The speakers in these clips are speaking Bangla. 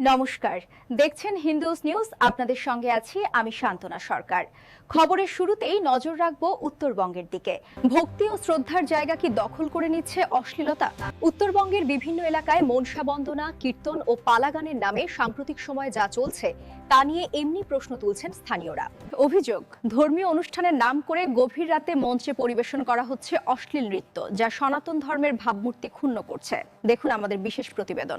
নমস্কার। দেখছেন হিন্দুস নিউজ, আপনাদের সঙ্গে আছি আমি শান্তনা সরকার। খবরের শুরুতেই নজর রাখব উত্তরবঙ্গের দিকে। ভক্তি ও শ্রদ্ধার জায়গা কি দখল করে নিচ্ছে অশ্লীলতা? উত্তরবঙ্গের বিভিন্ন এলাকায় মনসা বন্দনা, কীর্তন ও পালাগানের নামে সাম্প্রতিক সময়ে যা চলছে, তা নিয়ে এমনি প্রশ্ন তুলছেন স্থানীয়রা। অভিযোগ, ধর্মীয় অনুষ্ঠানের নাম করে গভীর রাতে মঞ্চে পরিবেশন করা হচ্ছে অশ্লীল নৃত্য, যা সনাতন ধর্মের ভাবমূর্তি ক্ষুণ্ণ করছে। দেখুন আমাদের বিশেষ প্রতিবেদন।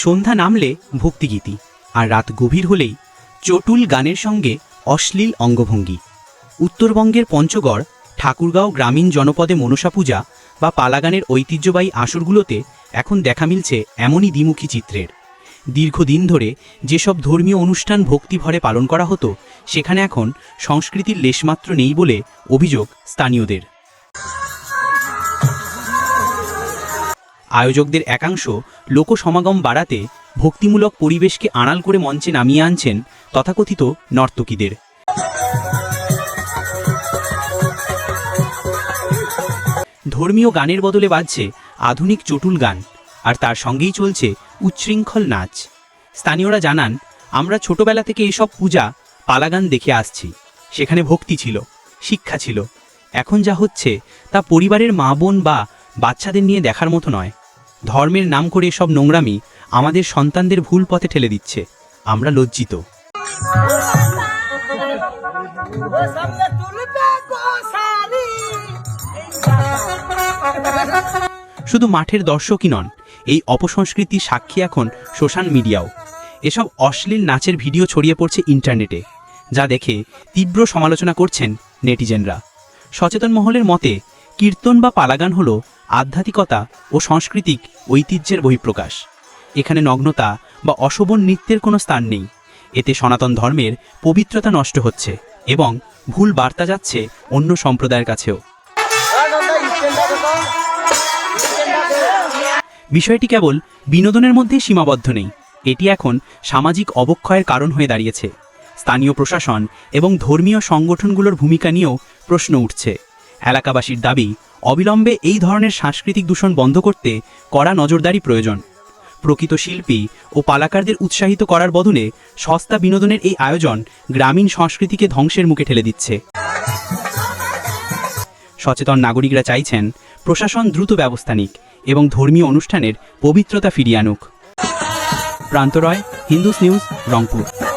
সন্ধ্যা নামলে ভক্তিগীতি, আর রাত গভীর হলেই চটুল গানের সঙ্গে অশ্লীল অঙ্গভঙ্গি। উত্তরবঙ্গের পঞ্চগড়, ঠাকুরগাঁও গ্রামীণ জনপদে মনসা পূজা বা পালাগানের ঐতিহ্যবাহী আসরগুলোতে এখন দেখা মিলছে এমনই দ্বিমুখী চিত্রের। দীর্ঘদিন ধরে যেসব ধর্মীয় অনুষ্ঠান ভক্তিভরে পালন করা হতো, সেখানে এখন সংস্কৃতির লেশমাত্র নেই বলে অভিযোগ স্থানীয়দের। আয়োজকদের একাংশ লোকসমাগম বাড়াতে ভক্তিমূলক পরিবেশকে আড়াল করে মঞ্চে নামিয়ে আনছেন তথাকথিত নর্তকীদের। ধর্মীয় গানের বদলে বাজছে আধুনিক চটুল গান। আর তার সঙ্গেই চলছে উচ্ছৃঙ্খল নাচ। স্থানীয়রা জানান, আমরা ছোটবেলা থেকে এসব পূজা, পালাগান দেখে আসছি। সেখানে ভক্তি ছিল, শিক্ষা ছিল। এখন যা হচ্ছে, তা পরিবারের মা বোন বা বাচ্চাদের নিয়ে দেখার মতো নয়। ধর্মের নাম করে এসব নোংরামি আমাদের সন্তানদের ভুল পথে ঠেলে দিচ্ছে। আমরা লজ্জিত। শুধু মাঠের দর্শকই নন, এই অপসংস্কৃতির সাক্ষী এখন সোশ্যাল মিডিয়াও। এসব অশ্লীল নাচের ভিডিও ছড়িয়ে পড়ছে ইন্টারনেটে, যা দেখে তীব্র সমালোচনা করছেন নেটিজেনরা। সচেতন মহলের মতে, কীর্তন বা পালাগান হল আধ্যাত্মিকতা ও সাংস্কৃতিক ঐতিহ্যের বহিঃপ্রকাশ। এখানে নগ্নতা বা অশোভন নৃত্যের কোনো স্থান নেই। এতে সনাতন ধর্মের পবিত্রতা নষ্ট হচ্ছে এবং ভুল বার্তা যাচ্ছে অন্য সম্প্রদায়ের কাছেও। বিষয়টি কেবল বিনোদনের মধ্যেই সীমাবদ্ধ নেই। এটি এখন সামাজিক অবক্ষয়ের কারণ হয়ে দাঁড়িয়েছে। স্থানীয় প্রশাসন এবং ধর্মীয় সংগঠনগুলোর ভূমিকা নিয়েও প্রশ্ন উঠছে। এলাকাবাসীর দাবি, অবিলম্বে এই ধরনের সাংস্কৃতিক দূষণ বন্ধ করতে কড়া নজরদারি প্রয়োজন। প্রকৃত শিল্পী ও পালাকারদের উৎসাহিত করার বদলে সস্তা বিনোদনের এই আয়োজন গ্রামীণ সংস্কৃতিকে ধ্বংসের মুখে ঠেলে দিচ্ছে। সচেতন নাগরিকরা চাইছেন প্রশাসন দ্রুত ব্যবস্থা নিক এবং ধর্মীয় অনুষ্ঠানের পবিত্রতা ফিরিয়ে আনুক। প্রান্তরয় হিন্দুস নিউজ রংপুর।